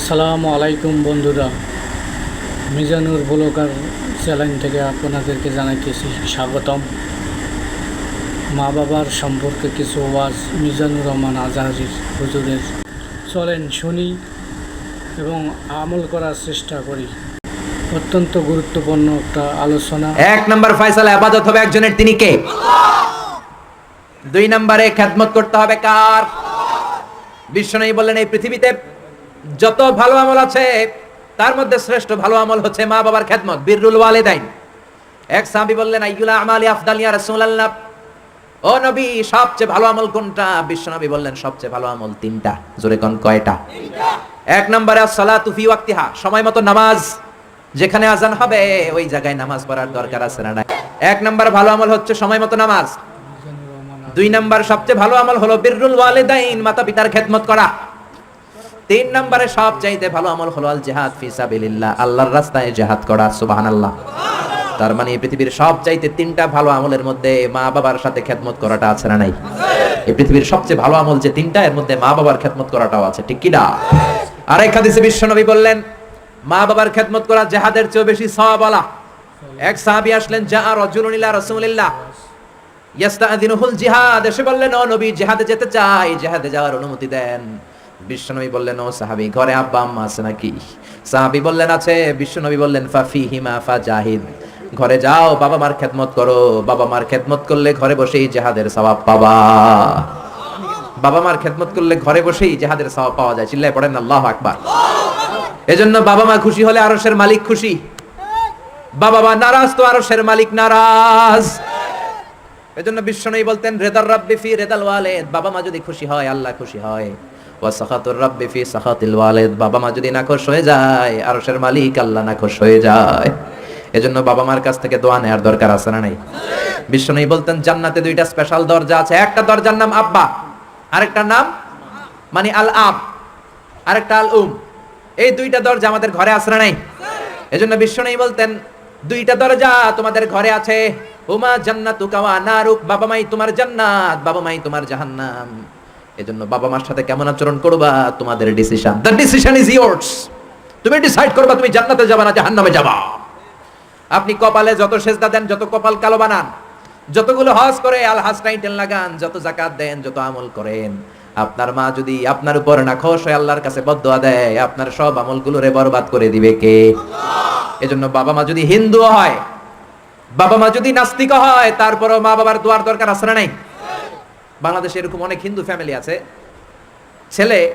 আসসালামু আলাইকুম বন্ধুরা। মিজানুর ব্লগার চ্যানেল থেকে আপনাদেরকে জানাইতেছি স্বাগতম। মা বাবার সম্পর্কে কিছু ওয়াজ মিজানুর রহমান আজহারির হুজুরের। চলেন শুনি এবং আমল করার চেষ্টা করি। অত্যন্ত গুরুত্বপূর্ণ একটা আলোচনা। এক নম্বর ফয়সালা, আবাদত হবে একজনের, তিনি কে? দুই নম্বরে খেদমত করতে হবে কার? বিশ্বনবী বললেন, এই পৃথিবীতে যত ভালো আমল আছে তার মধ্যে শ্রেষ্ঠ ভালো আমল হচ্ছে মা বাবার খেদমত বিররুল ওয়ালিদাইন। এক সাহাবী বললেন আইয়ুলা আমালি আফদাল ইয়া রাসূলুল্লাহ? ও নবী সবচেয়ে ভালো আমল কোনটা? বিশ্বনবী বললেন সবচেয়ে ভালো আমল তিনটা। জোরে কোন কয়টা? এক নম্বরে সালাতু ফি ওয়াক্তিহা সময় মতো নামাজ। যেখানে আজান হবে ওই জায়গায় নামাজ পড়ার দরকার আছে না এক নম্বর ভালো আমল হচ্ছে সময় মতো নামাজ। দুই নম্বর সবচেয়ে ভালো আমল হলো বিররুল ওয়ালিদাইন মাতা পিতার খেদমত করা। তিন নম্বরে সবচাইতে ভালো আমল হলো আল জিহাদ ফি সাবিলিল্লাহ, আল্লাহর রাস্তায় জিহাদ করা, সুবহানাল্লাহ। তার মানে পৃথিবীর সবচাইতে তিনটা ভালো আমলের মধ্যে মা বাবার সাথে খেদমত করাটা আছে না নাই? এই পৃথিবীর সবচেয়ে ভালো আমল যে তিনটা, এর মধ্যে মা বাবার খেদমত করাটাও আছে, ঠিক কি না? আরেক হাদিসে বিশ্বনবী বললেন মা বাবার খেদমত করা জেহাদের চেয়েও বেশি সওয়াবলা এক সাহাবী আসলেন যা রাজুলুন ইলা রাসূলিল্লাহ। ইয়াস্তাদিনুহুল জিহাদ, এসে বললেন, ও নবী, জিহাদে যেতে চাই, জিহাদে যাওয়ার অনুমতি দেন। বিশ্বনবী বললেন, ও সাহাবী, ঘরে আব্বা আম্মা আছে নাকি? সাহাবী বললেন, আছে। বিশ্বনবী বললেন ফাফি হিমা ফা জাহিদ ঘরে যাও, বাবা মার খেদমত করো। বাবা মার খেদমত করলে ঘরে বসেই জিহাদের সওয়াব পাবা। বাবা মার খেদমত করলে ঘরে বসেই জিহাদের সওয়াব পাওয়া যায়। চিল্লায় পড়েন, আল্লাহু আকবার। এজন্য বাবা মা খুশি হলে আরশের মালিক খুশি। বাবা মা নারাজ তো আরশের মালিক নারাজ। এজন্য বিশ্বনবী বলতেন, রেদার রাব্বি ফি রেদাল ওয়ালিদ। বাবা মা যদি খুশি হয়, আল্লাহ খুশি হয়। ওয়া সাখাতুর রাব্বি ফি সাখাতিল ওয়ালিদ। বাবা মা যদি নাখোশ হয়ে যায়, আরশের মালিক আল্লাহ নাখোশ হয়ে যায়। এজন্য বাবা মার কাছ থেকে দোয়া নেওয়ার দরকার আছে না নাই? বিশ্বনবী বলতেন, জান্নাতে দুইটা স্পেশাল দরজা আছে। একটা দরজার নাম আব্বা, আরেকটার নাম মানে আল আব আরেকটা আল উম এই দুইটা দরজা আমাদের ঘরে আছে না নাই? এজন্য বিশ্বনবী বলতেন, দুইটা দরজা তোমাদের ঘরে আছে। উমা জান্নাতু কাওয়া নারুক, বাবা মাই তোমার জান্নাত, বাবা মাই তোমার জাহান্নাম। এজন্য বাবা মার সাথে কেমন আচরণ করবা, তোমাদের decision the decision is yours তুমি ডিসাইড করবা, তুমি জান্নাতে যাবা না জাহান্নামে যাবা। আপনি কপালে যত সেজদা দেন, যত কপাল কালো বানান, যতগুলো হজ করে আল হাজ টাইটেল লাগান, যত জাকাত দেন, যত আমল করেন, আপনার মা যদি আপনার উপর না খোশ হয়ে আল্লাহর কাছে বদয়া দেয়, আপনার সব আমলগুলো রে বরবাদ করে দিবে কে? এজন্য বাবা মা যদি হিন্দু হয় বাবা মা যদি নাস্তিক হয়, তারপরও মা বাবার দোয়ার দরকার আছে না নাই? বাংলাদেশে এরকম অনেক হিন্দু ফ্যামিলি আছে। ছেলে